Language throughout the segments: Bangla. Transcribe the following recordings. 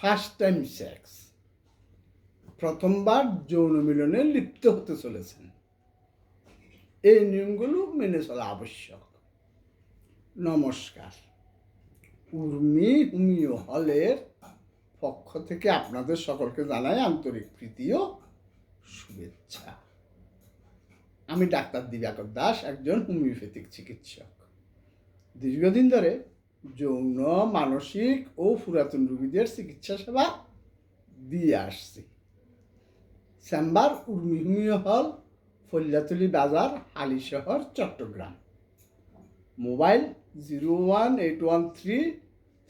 ফার্স্ট টাইম সেক্স প্রথমবার যৌন মিলনে লিপ্ত হতে চলেছেন। এই নিয়মগুলো মেনে চলা আবশ্যক। নমস্কার। উর্মি হুমিও হলের পক্ষ থেকে আপনাদের সকলকে জানাই আন্তরিক প্রীতি ও শুভেচ্ছা। আমি ডাক্তার দিবাকর দাস, একজন হোমিওপ্যাথিক চিকিৎসক। দীর্ঘদিন ধরে যৌন, মানসিক ও পুরাতন রোগীদের চিকিৎসা সেবা দিয়ে আসছি। চেম্বার উর্মি হোমিও হল ফল্যাতলি বাজার, Halishahar, Chattogram. Mobile zero one eight one three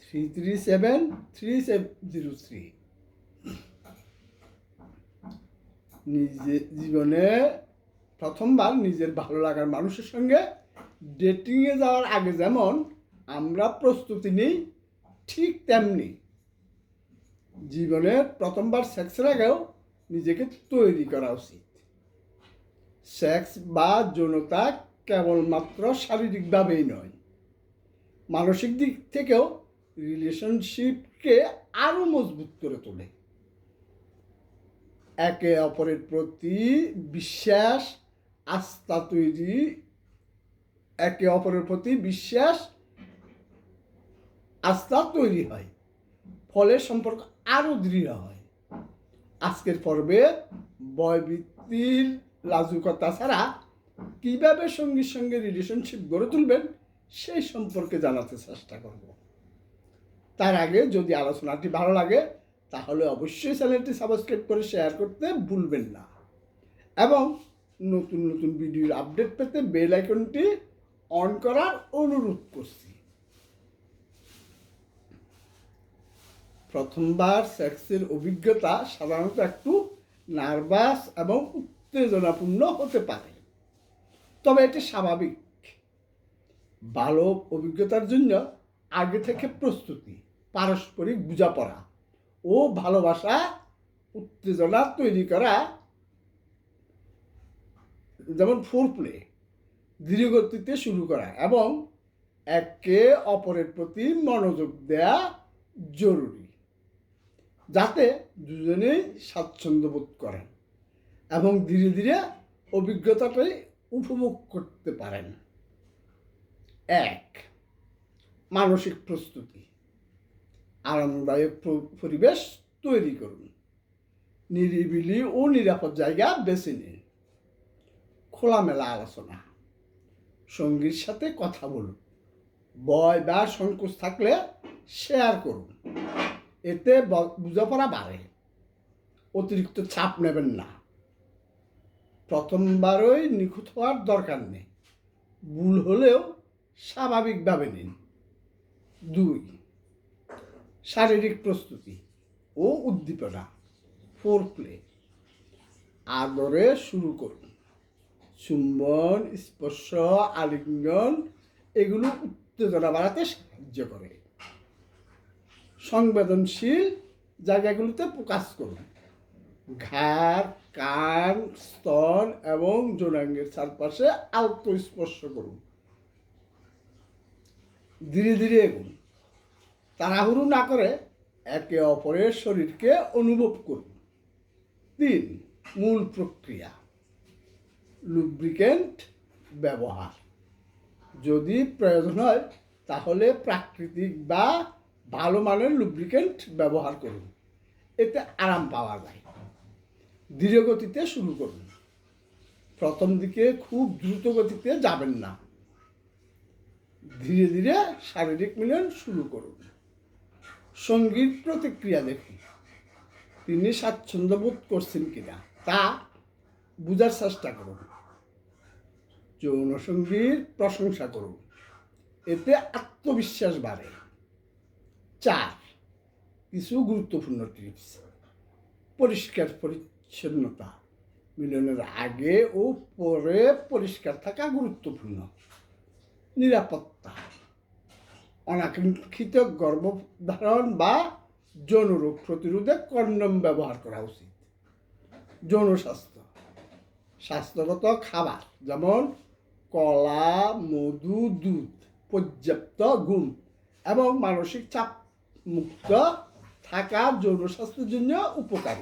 three three seven three zero three. নিজে জীবনে প্রথমবার নিজের ভালো লাগার মানুষের সঙ্গে ডেটিংয়ে যাওয়ার আগে যেমন আমরা প্রস্তুতি নিই ঠিক তেমনি। জীবনের প্রথমবার সেক্সের আগেও নিজেকে তৈরি করা উচিত। সেক্স বা যৌনতা কেবলমাত্র শারীরিকভাবেই নয়, মানসিক দিক থেকেও রিলেশনশিপকে আরও মজবুত করে তোলে। একে অপরের প্রতি বিশ্বাস, আস্থা তৈরি, একে অপরের প্রতি বিশ্বাস আস্থা তৈরি হয়। ফলে সম্পর্ক আরও দৃঢ় হয়। আজকের পর্বে বয়বৃত্তির লাজুকতা ছাড়া কীভাবে সঙ্গীর সঙ্গে রিলেশনশিপ গড়ে তুলবেন, সেই সম্পর্কে জানাতে চেষ্টা করব। তার আগে যদি আলোচনাটি ভালো লাগে, তাহলে অবশ্যই চ্যানেলটি সাবস্ক্রাইব করে শেয়ার করতে ভুলবেন না। এবং নতুন নতুন ভিডিওর আপডেট পেতে বেল আইকনটি অন করার অনুরোধ করছি। প্রথমবার সেক্সের অভিজ্ঞতা সাধারণত একটু নার্ভাস এবং উত্তেজনাপূর্ণ হতে পারে। তবে এটি স্বাভাবিক। ভালো অভিজ্ঞতার জন্য আগে থেকে প্রস্তুতি, পারস্পরিক বোঝাপড়া ও ভালোবাসা উত্তেজনা তৈরি করা, যেমন ফোর প্লে ধীরগতিতে শুরু করা এবং একে অপরের প্রতি মনোযোগ দেয়া জরুরি। যাতে দুজনেই স্বাচ্ছন্দ্য বোধ করেন এবং ধীরে ধীরে অভিজ্ঞতাটাই উপভোগ করতে পারেন। এক, মানসিক প্রস্তুতি। আরামদায়ক পরিবেশ তৈরি করুন। নিরিবিলি ও নিরাপদ জায়গা বেছে নিন। খোলামেলা আলোচনা। সঙ্গীর সাথে কথা বলুন। ভয় বা সংকোচ থাকলে শেয়ার করুন। এতে বোঝাপড়া বাড়ে। অতিরিক্ত চাপ নেবেন না। প্রথমবারই নিখুঁত হওয়ার দরকার নেই। ভুল হলেও স্বাভাবিকভাবে নিন। দুই, শারীরিক প্রস্তুতি ও উদ্দীপনা ফোর প্লে আদরে শুরু করুন। চুম্বন, স্পর্শ, আলিঙ্গন, এগুলো উত্তেজনা বাড়াতে সাহায্য করে। সংবেদনশীল জায়গাগুলোতে প্রকাশ করুন ঘাড়, কান, স্তন এবং যৌনাঙ্গের চারপাশে আলতো স্পর্শ করুন। ধীরে ধীরে এগুন। তাড়াহুড়ো না করে একে অপরের শরীরকে অনুভব করুন। তিন, মূল প্রক্রিয়া। লুব্রিকেন্ট ব্যবহার। যদি প্রয়োজন হয়, তাহলে প্রাকৃতিক বা ভালো মানের লুব্রিকেন্ট ব্যবহার করুন। এতে আরাম পাওয়া যায়। ধীর গতিতে শুরু করুন। প্রথম দিকে খুব দ্রুত গতিতে যাবেন না। ধীরে ধীরে শারীরিক মিলন শুরু করুন। সংগীত প্রতিক্রিয়া দেখুন। তিনি স্বাচ্ছন্দ্য বোধ করছেন কিনা, তা বোঝার চেষ্টা করুন। যৌন সঙ্গীর প্রশংসা করুন। এতে আত্মবিশ্বাস বাড়ে। চার। কিছু গুরুত্বপূর্ণ টিপস পরিষ্কার পরিচ্ছন্নতা। মিলনের আগে ও পরে পরিষ্কার থাকা গুরুত্বপূর্ণ। নিরাপত্তা। অনাকাঙ্ক্ষিত গর্ভধারণ বা যৌন রোগ প্রতিরোধে কন্ডম ব্যবহার করা উচিত। যৌন স্বাস্থ্য। স্বাস্থ্যগত খাবার যেমন কলা, মধু, দুধ, পর্যাপ্ত ঘুম এবং মানসিক চাপ মুক্ত থাকা যৌন স্বাস্থ্যের জন্য উপকারী।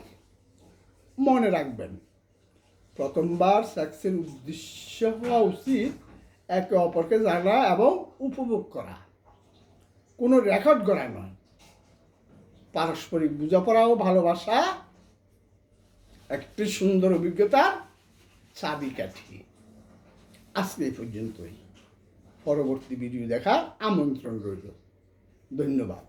মনে রাখবেন, প্রথমবার সেক্সের উদ্দেশ্য হওয়া উচিত একে অপরকে জানা এবং উপভোগ করা। কোনো রেকর্ড করা নয়। পারস্পরিক বোঝাপড়া ও ভালোবাসা একটি সুন্দর অভিজ্ঞতার চাবিকাঠি। আজকে এই পর্যন্তই। পরবর্তী ভিডিও দেখার আমন্ত্রণ রইল। ধন্যবাদ।